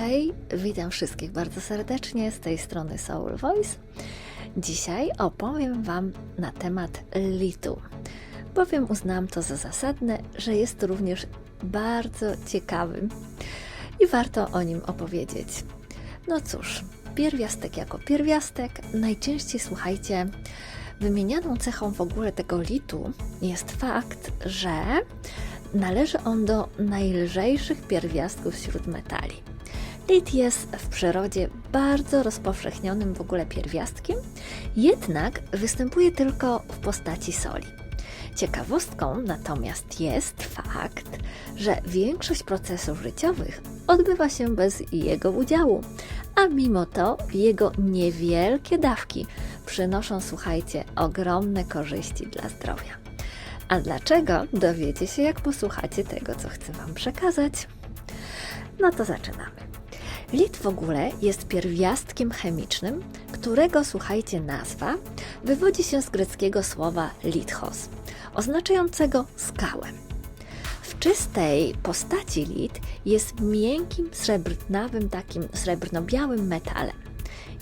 hej, witam wszystkich bardzo serdecznie z tej strony Soul Voice. Dzisiaj opowiem Wam na temat litu, bowiem uznałam to za zasadne, że jest również bardzo ciekawym i warto o nim opowiedzieć. No cóż, pierwiastek jako pierwiastek, najczęściej słuchajcie, wymienianą cechą w ogóle tego litu jest fakt, że należy on do najlżejszych pierwiastków wśród metali. Lit jest w przyrodzie bardzo rozpowszechnionym w ogóle pierwiastkiem, jednak występuje tylko w postaci soli. Ciekawostką natomiast jest fakt, że większość procesów życiowych odbywa się bez jego udziału, a mimo to jego niewielkie dawki przynoszą, słuchajcie, ogromne korzyści dla zdrowia. A dlaczego dowiecie się, jak posłuchacie tego, co chcę Wam przekazać? No to zaczynamy. Lit w ogóle jest pierwiastkiem chemicznym, którego, słuchajcie, nazwa wywodzi się z greckiego słowa lithos, oznaczającego skałę. W czystej postaci lit jest miękkim, srebrnawym, takim srebrno-białym metalem.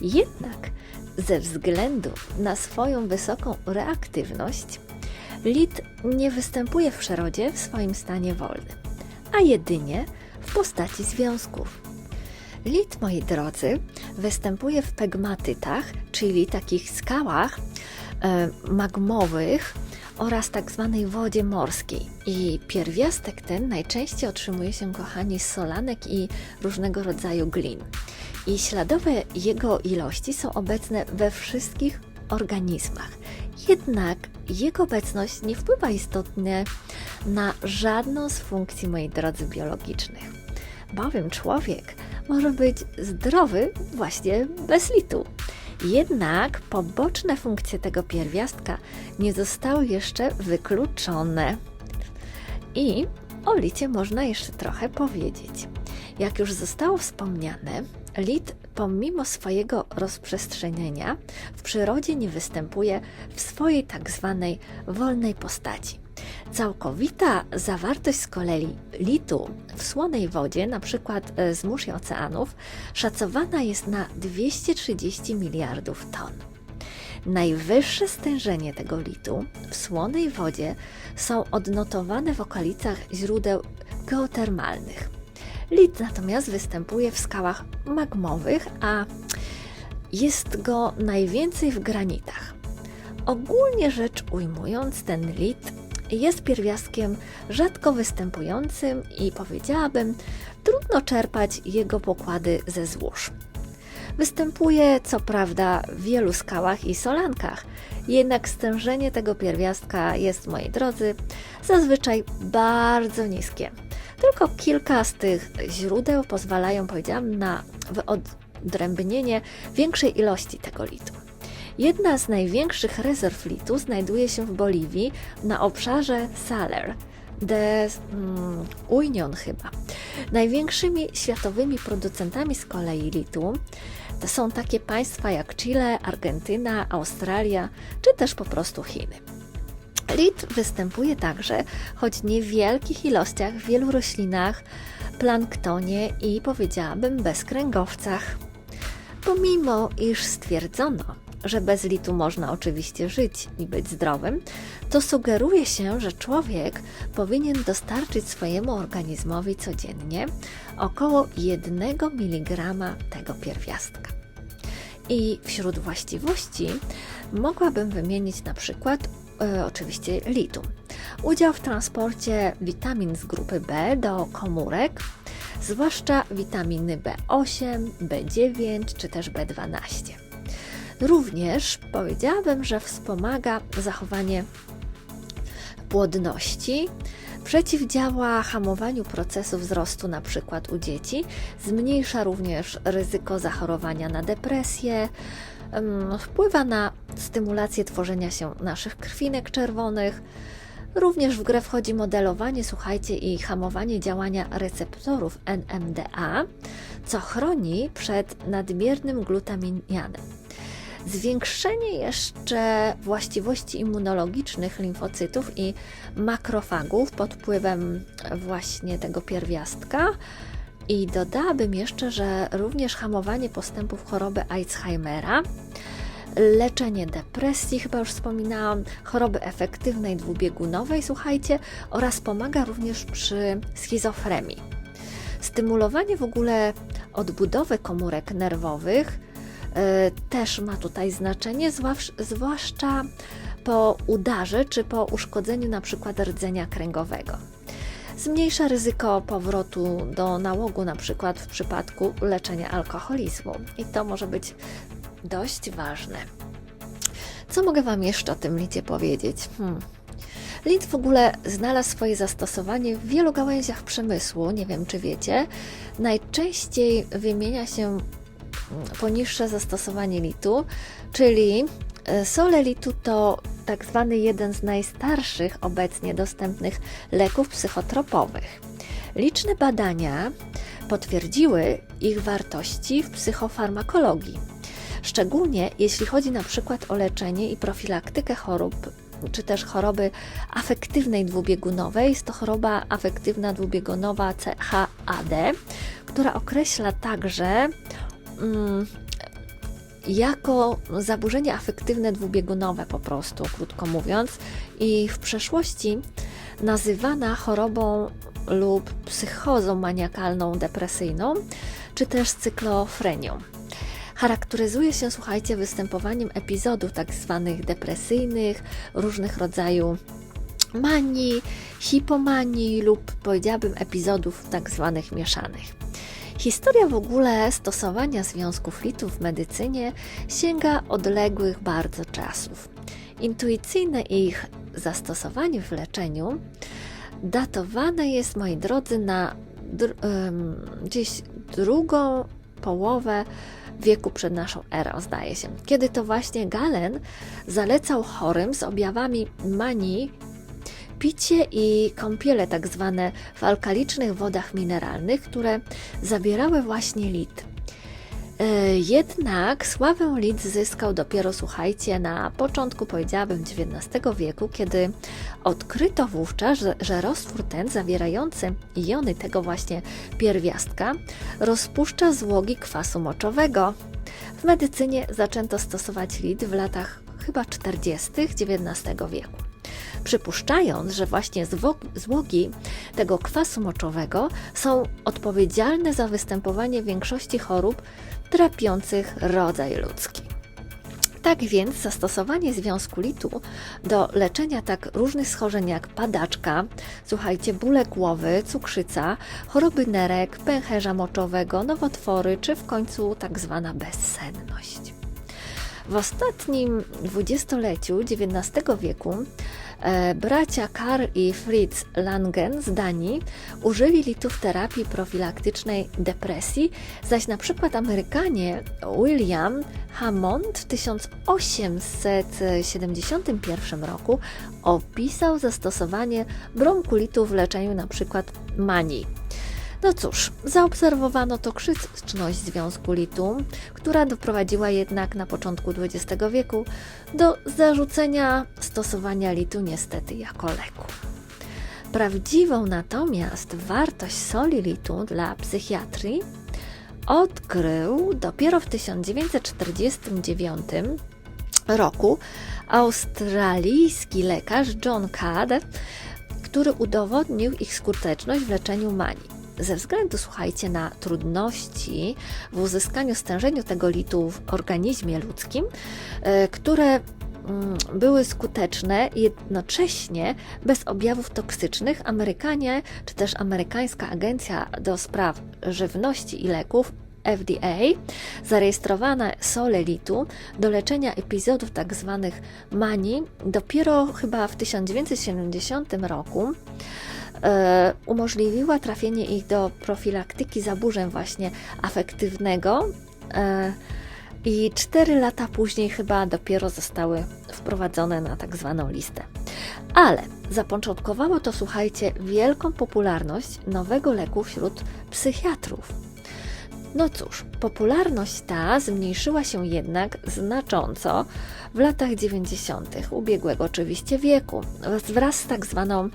Jednak ze względu na swoją wysoką reaktywność, lit nie występuje w przyrodzie w swoim stanie wolnym, a jedynie postaci związków. Lit, moi drodzy, występuje w pegmatytach, czyli takich skałach e, magmowych oraz tak zwanej wodzie morskiej. I pierwiastek ten najczęściej otrzymuje się, kochani, z solanek i różnego rodzaju glin. I śladowe jego ilości są obecne we wszystkich organizmach. Jednak jego obecność nie wpływa istotnie na żadną z funkcji, moi drodzy, biologicznych. Bowiem człowiek może być zdrowy właśnie bez litu. Jednak poboczne funkcje tego pierwiastka nie zostały jeszcze wykluczone. I o licie można jeszcze trochę powiedzieć. Jak już zostało wspomniane, lit pomimo swojego rozprzestrzenienia w przyrodzie nie występuje w swojej tak zwanej wolnej postaci. Całkowita zawartość z kolei litu w słonej wodzie, na przykład e, z mórz i oceanów, szacowana jest na 230 miliardów ton. Najwyższe stężenie tego litu w słonej wodzie są odnotowane w okolicach źródeł geotermalnych. Lit natomiast występuje w skałach magmowych, a jest go najwięcej w granitach. Ogólnie rzecz ujmując, ten lit jest pierwiastkiem rzadko występującym i powiedziałabym, trudno czerpać jego pokłady ze złóż. Występuje co prawda w wielu skałach i solankach, jednak stężenie tego pierwiastka jest, moi drodzy, zazwyczaj bardzo niskie. Tylko kilka z tych źródeł pozwalają, powiedziałam, na wyodrębnienie większej ilości tego litu. Jedna z największych rezerw litu znajduje się w Boliwii na obszarze Saler de mm, Union chyba. Największymi światowymi producentami z kolei litu to są takie państwa jak Chile, Argentyna, Australia czy też po prostu Chiny. Lit występuje także, choć nie w wielkich ilościach, w wielu roślinach, planktonie i powiedziałabym bezkręgowcach. Pomimo iż stwierdzono, że bez litu można oczywiście żyć i być zdrowym, to sugeruje się, że człowiek powinien dostarczyć swojemu organizmowi codziennie około 1 mg tego pierwiastka. I wśród właściwości mogłabym wymienić na przykład e, oczywiście litu. Udział w transporcie witamin z grupy B do komórek, zwłaszcza witaminy B8, B9 czy też B12. Również powiedziałabym, że wspomaga zachowanie płodności, przeciwdziała hamowaniu procesu wzrostu np. u dzieci, zmniejsza również ryzyko zachorowania na depresję, wpływa na stymulację tworzenia się naszych krwinek czerwonych. Również w grę wchodzi modelowanie, słuchajcie, i hamowanie działania receptorów NMDA, co chroni przed nadmiernym glutaminianem. Zwiększenie jeszcze właściwości immunologicznych limfocytów i makrofagów pod wpływem właśnie tego pierwiastka I dodałabym jeszcze, że również hamowanie postępów choroby Alzheimera, leczenie depresji, chyba już wspominałam, choroby efektywnej dwubiegunowej, słuchajcie, oraz pomaga również przy schizofrenii. Stymulowanie w ogóle odbudowy komórek nerwowych też ma tutaj znaczenie, zwłaszcza po udarze czy po uszkodzeniu na przykład rdzenia kręgowego. Zmniejsza ryzyko powrotu do nałogu, na przykład w przypadku leczenia alkoholizmu, i to może być dość ważne. Co mogę Wam jeszcze o tym licie powiedzieć? Hmm. Lit w ogóle znalazł swoje zastosowanie w wielu gałęziach przemysłu, nie wiem czy wiecie. Najczęściej wymienia się poniższe zastosowanie litu, czyli e, sole litu to tak zwany jeden z najstarszych obecnie dostępnych leków psychotropowych. Liczne badania potwierdziły ich wartości w psychofarmakologii, szczególnie jeśli chodzi na przykład o leczenie i profilaktykę chorób czy też choroby afektywnej dwubiegunowej. Jest to choroba afektywna dwubiegunowa CHAD, która określa także mm, jako zaburzenie afektywne dwubiegunowe po prostu, krótko mówiąc, i w przeszłości nazywana chorobą lub psychozą maniakalną depresyjną, czy też cyklofrenią. Charakteryzuje się, słuchajcie, występowaniem epizodów tak zwanych depresyjnych, różnych rodzajów manii, hipomanii lub powiedziałabym epizodów tak zwanych mieszanych. Historia w ogóle stosowania związków litów w medycynie sięga odległych bardzo czasów. Intuicyjne ich zastosowanie w leczeniu datowane jest, moi drodzy, na dr gdzieś drugą połowę wieku przed naszą erą, zdaje się. Kiedy to właśnie Galen zalecał chorym z objawami manii picie i kąpiele tak zwane w alkalicznych wodach mineralnych, które zawierały właśnie lit. E, jednak sławę lit zyskał dopiero, słuchajcie, na początku, powiedziałabym, XIX wieku, kiedy odkryto wówczas, że, że roztwór ten zawierający jony tego właśnie pierwiastka rozpuszcza złogi kwasu moczowego. W medycynie zaczęto stosować lit w latach chyba 40. XIX wieku przypuszczając, że właśnie złogi tego kwasu moczowego są odpowiedzialne za występowanie większości chorób trapiących rodzaj ludzki. Tak więc zastosowanie związku litu do leczenia tak różnych schorzeń jak padaczka, słuchajcie, bóle głowy, cukrzyca, choroby nerek, pęcherza moczowego, nowotwory czy w końcu tak zwana bezsenność. W ostatnim dwudziestoleciu XIX wieku bracia Karl i Fritz Langen z Danii użyli litów terapii profilaktycznej depresji, zaś na przykład Amerykanie William Hammond w 1871 roku opisał zastosowanie bronkulitu w leczeniu na przykład manii. No cóż, zaobserwowano toksyczność związku litu, która doprowadziła jednak na początku XX wieku do zarzucenia stosowania litu niestety jako leku. Prawdziwą natomiast wartość soli litu dla psychiatrii odkrył dopiero w 1949 roku australijski lekarz John Cad, który udowodnił ich skuteczność w leczeniu manii ze względu, słuchajcie, na trudności w uzyskaniu stężeniu tego litu w organizmie ludzkim, e, które mm, były skuteczne jednocześnie bez objawów toksycznych, Amerykanie czy też amerykańska agencja do spraw żywności i leków FDA zarejestrowane sole litu do leczenia epizodów tzw. Tak manii dopiero chyba w 1970 roku umożliwiła trafienie ich do profilaktyki zaburzeń właśnie afektywnego e, i cztery lata później chyba dopiero zostały wprowadzone na tak zwaną listę. Ale zapoczątkowało to, słuchajcie, wielką popularność nowego leku wśród psychiatrów. No cóż, popularność ta zmniejszyła się jednak znacząco w latach 90. ubiegłego oczywiście wieku, wraz z tak zwaną,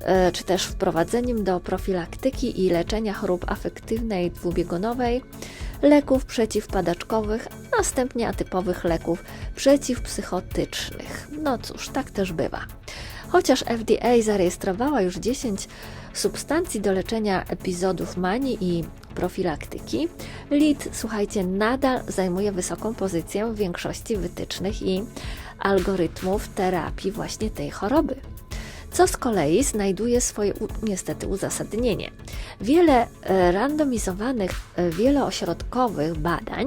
e, czy też wprowadzeniem do profilaktyki i leczenia chorób afektywnej dwubiegunowej leków przeciwpadaczkowych, a następnie atypowych leków przeciwpsychotycznych. No cóż, tak też bywa. Chociaż FDA zarejestrowała już 10 substancji do leczenia epizodów manii i profilaktyki, LID, słuchajcie, nadal zajmuje wysoką pozycję w większości wytycznych i algorytmów terapii właśnie tej choroby co z kolei znajduje swoje niestety uzasadnienie. Wiele e, randomizowanych, e, wieloośrodkowych badań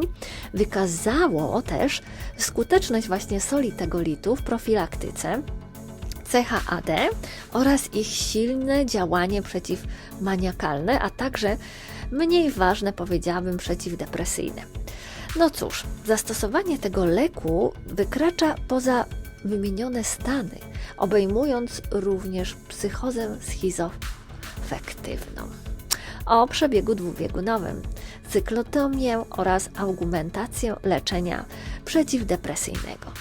wykazało też skuteczność właśnie soli tego litu w profilaktyce CHAD oraz ich silne działanie przeciwmaniakalne, a także mniej ważne, powiedziałabym, przeciwdepresyjne. No cóż, zastosowanie tego leku wykracza poza wymienione stany, obejmując również psychozę schizofektywną o przebiegu dwubiegunowym, cyklotomię oraz augmentację leczenia przeciwdepresyjnego.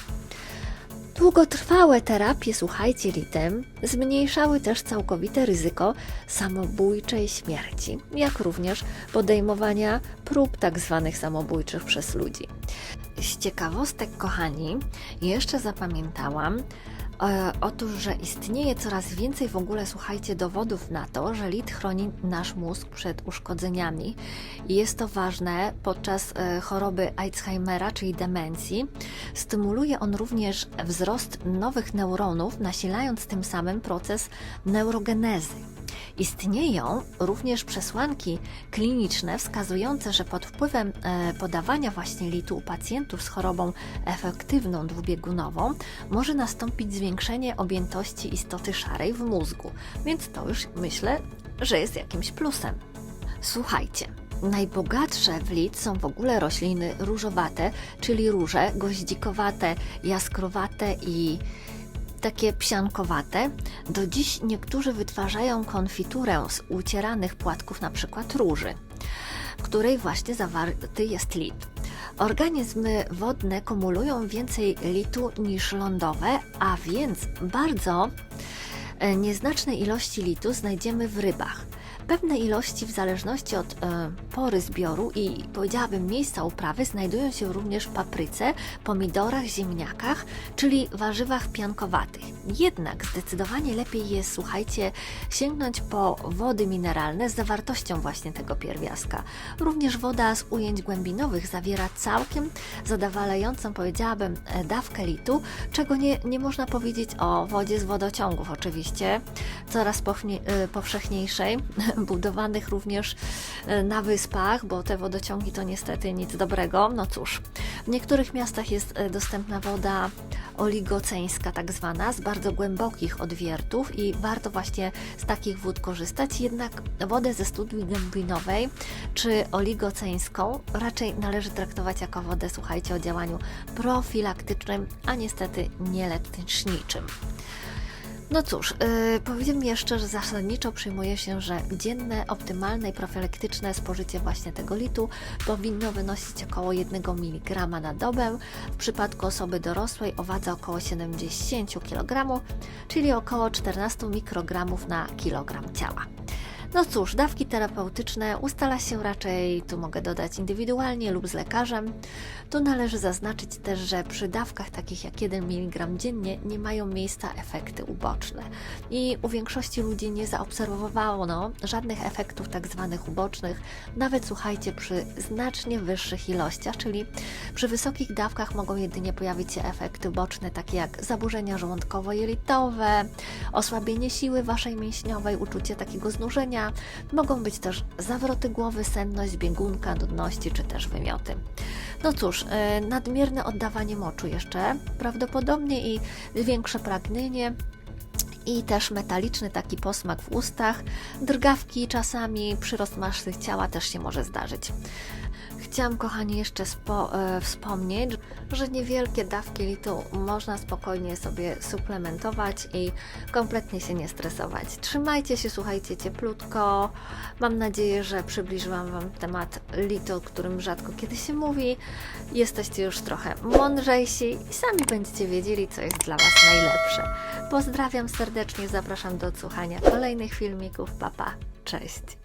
Długotrwałe terapie, słuchajcie, litem zmniejszały też całkowite ryzyko samobójczej śmierci, jak również podejmowania prób tak zwanych samobójczych przez ludzi. Z ciekawostek, kochani, jeszcze zapamiętałam, E, otóż, że istnieje coraz więcej w ogóle, słuchajcie, dowodów na to, że lit chroni nasz mózg przed uszkodzeniami. I jest to ważne podczas e, choroby Alzheimera, czyli demencji. Stymuluje on również wzrost nowych neuronów, nasilając tym samym proces neurogenezy. Istnieją również przesłanki kliniczne wskazujące, że pod wpływem e, podawania właśnie litu u pacjentów z chorobą efektywną dwubiegunową może nastąpić zwiększenie objętości istoty szarej w mózgu, więc to już myślę, że jest jakimś plusem. Słuchajcie, Najbogatsze w lit są w ogóle rośliny różowate, czyli róże, goździkowate, jaskrowate i takie psiankowate. Do dziś niektórzy wytwarzają konfiturę z ucieranych płatków, przykład róży, w której właśnie zawarty jest lit. Organizmy wodne kumulują więcej litu niż lądowe, a więc bardzo e, nieznaczne ilości litu znajdziemy w rybach. Pewne ilości, w zależności od e, pory zbioru i powiedziałabym miejsca uprawy, znajdują się również w papryce, pomidorach, ziemniakach, czyli warzywach piankowatych. Jednak zdecydowanie lepiej jest, słuchajcie, sięgnąć po wody mineralne z zawartością właśnie tego pierwiastka. Również woda z ujęć głębinowych zawiera całkiem zadowalającą, powiedziałabym, e, dawkę litu, czego nie, nie można powiedzieć o wodzie z wodociągów, oczywiście, coraz e, powszechniejszej budowanych również e, na wyspach, bo te wodociągi to niestety nic dobrego. No cóż, w niektórych miastach jest e, dostępna woda oligoceńska, tak zwana, z bardzo głębokich odwiertów i warto właśnie z takich wód korzystać. Jednak wodę ze studni głębinowej czy oligoceńską raczej należy traktować jako wodę, słuchajcie, o działaniu profilaktycznym, a niestety nie leczniczym. No cóż, yy, powiem jeszcze, że zasadniczo przyjmuje się, że dzienne, optymalne i profilaktyczne spożycie właśnie tego litu powinno wynosić około 1 mg na dobę. W przypadku osoby dorosłej o wadze około 70 kg, czyli około 14 mikrogramów na kilogram ciała. No cóż, dawki terapeutyczne ustala się raczej, tu mogę dodać, indywidualnie lub z lekarzem. Tu należy zaznaczyć też, że przy dawkach takich jak 1 mg dziennie nie mają miejsca efekty uboczne. I u większości ludzi nie zaobserwowano żadnych efektów tak zwanych ubocznych, nawet słuchajcie, przy znacznie wyższych ilościach, czyli przy wysokich dawkach mogą jedynie pojawić się efekty uboczne, takie jak zaburzenia żołądkowo-jelitowe, osłabienie siły waszej mięśniowej, uczucie takiego znużenia, Mogą być też zawroty głowy, senność, biegunka, nudności czy też wymioty. No cóż, e, nadmierne oddawanie moczu jeszcze prawdopodobnie i większe pragnienie i też metaliczny taki posmak w ustach, drgawki czasami, przyrost masy ciała też się może zdarzyć. Chciałam, kochani, jeszcze spo, e, wspomnieć, że niewielkie dawki litu można spokojnie sobie suplementować i kompletnie się nie stresować. Trzymajcie się, słuchajcie cieplutko. Mam nadzieję, że przybliżyłam Wam temat litu, o którym rzadko kiedy się mówi. Jesteście już trochę mądrzejsi i sami będziecie wiedzieli, co jest dla Was najlepsze. Pozdrawiam serdecznie, zapraszam do odsłuchania kolejnych filmików. Papa, cześć!